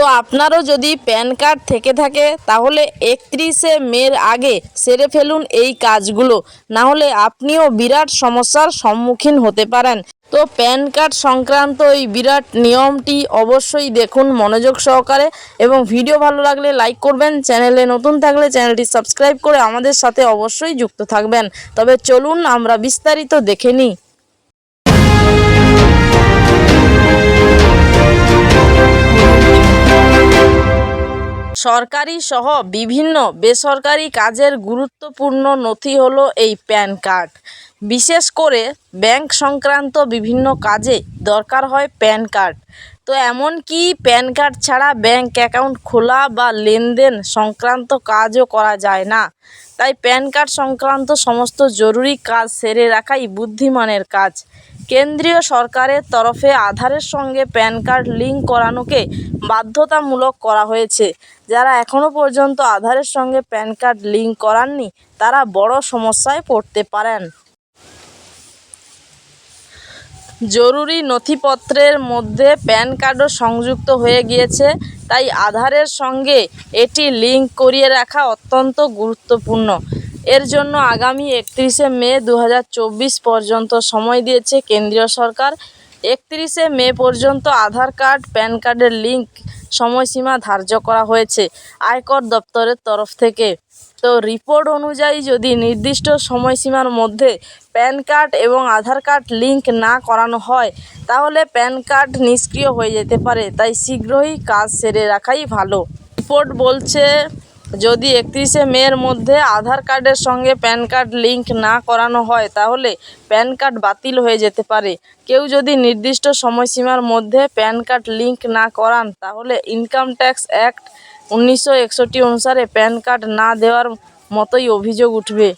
তো আপনারও যদি প্যান কার্ড থেকে থাকে, তাহলে একত্রিশে মের আগে সেরে ফেলুন এই কাজগুলো। না হলে আপনিও বিরাট সমস্যার সম্মুখীন হতে পারেন। তো প্যান কার্ড সংক্রান্ত এই বিরাট নিয়মটি অবশ্যই দেখুন মনোযোগ সহকারে এবং ভিডিও ভালো লাগলে লাইক করবেন। চ্যানেলে নতুন থাকলে চ্যানেলটি সাবস্ক্রাইব করে আমাদের সাথে অবশ্যই যুক্ত থাকবেন। তবে চলুন আমরা বিস্তারিত দেখে নিই। সরকারি সহ বিভিন্ন বেসরকারি কাজের গুরুত্বপূর্ণ নথি হলো এই প্যান কার্ড। বিশেষ করে ব্যাংক সংক্রান্ত বিভিন্ন কাজে দরকার হয় প্যান কার্ড। তো এমনকি প্যান কার্ড ছাড়া ব্যাংক অ্যাকাউন্ট খোলা বা লেনদেন সংক্রান্ত কাজও করা যায় না? তাই প্যান কার্ড সংক্রান্ত সমস্ত জরুরি কাজ সেরে রাখাই বুদ্ধিমানের কাজ। কেন্দ্রীয় সরকারের তরফে আধারের সঙ্গে প্যান কার্ড লিঙ্ক করানোকে বাধ্যতামূলক করা হয়েছে। যারা এখনও পর্যন্ত আধারের সঙ্গে প্যান কার্ড লিঙ্ক করাননি, তারা বড় সমস্যায় পড়তে পারেন। জরুরি নথিপত্রের মধ্যে প্যান কার্ডও সংযুক্ত হয়ে গিয়েছে, তাই আধারের সঙ্গে এটি লিঙ্ক করিয়ে রাখা অত্যন্ত গুরুত্বপূর্ণ। এর জন্য আগামী একত্রিশে মে দু হাজার চব্বিশ পর্যন্ত সময় দিয়েছে কেন্দ্রীয় সরকার। একত্রিশে মে পর্যন্ত আধার কার্ড, প্যান কার্ডের লিঙ্ক সময়সীমা ধার্য করা হয়েছে আয়কর দপ্তরের তরফ থেকে। তো রিপোর্ট অনুযায়ী যদি নির্দিষ্ট সময়সীমার মধ্যে প্যান কার্ড এবং আধার কার্ড লিঙ্ক না করানো হয়, তাহলে প্যান কার্ড নিষ্ক্রিয় হয়ে যেতে পারে। তাই শীঘ্রই কাজ সেরে রাখাই ভালো। রিপোর্ট বলছে যদি একত্রিশে মের মধ্যে আধার কার্ডের সঙ্গে প্যান কার্ড লিঙ্ক না করানো হয়, তাহলে প্যান কার্ড বাতিল হয়ে যেতে পারে। কেউ যদি নির্দিষ্ট সময়সীমার মধ্যে প্যান কার্ড লিঙ্ক না করান, তাহলে ইনকাম ট্যাক্স অ্যাক্ট উনিশশো একষট্টি অনুসারে প্যান কার্ড না দেওয়ার মতোই অভিযোগ উঠবে।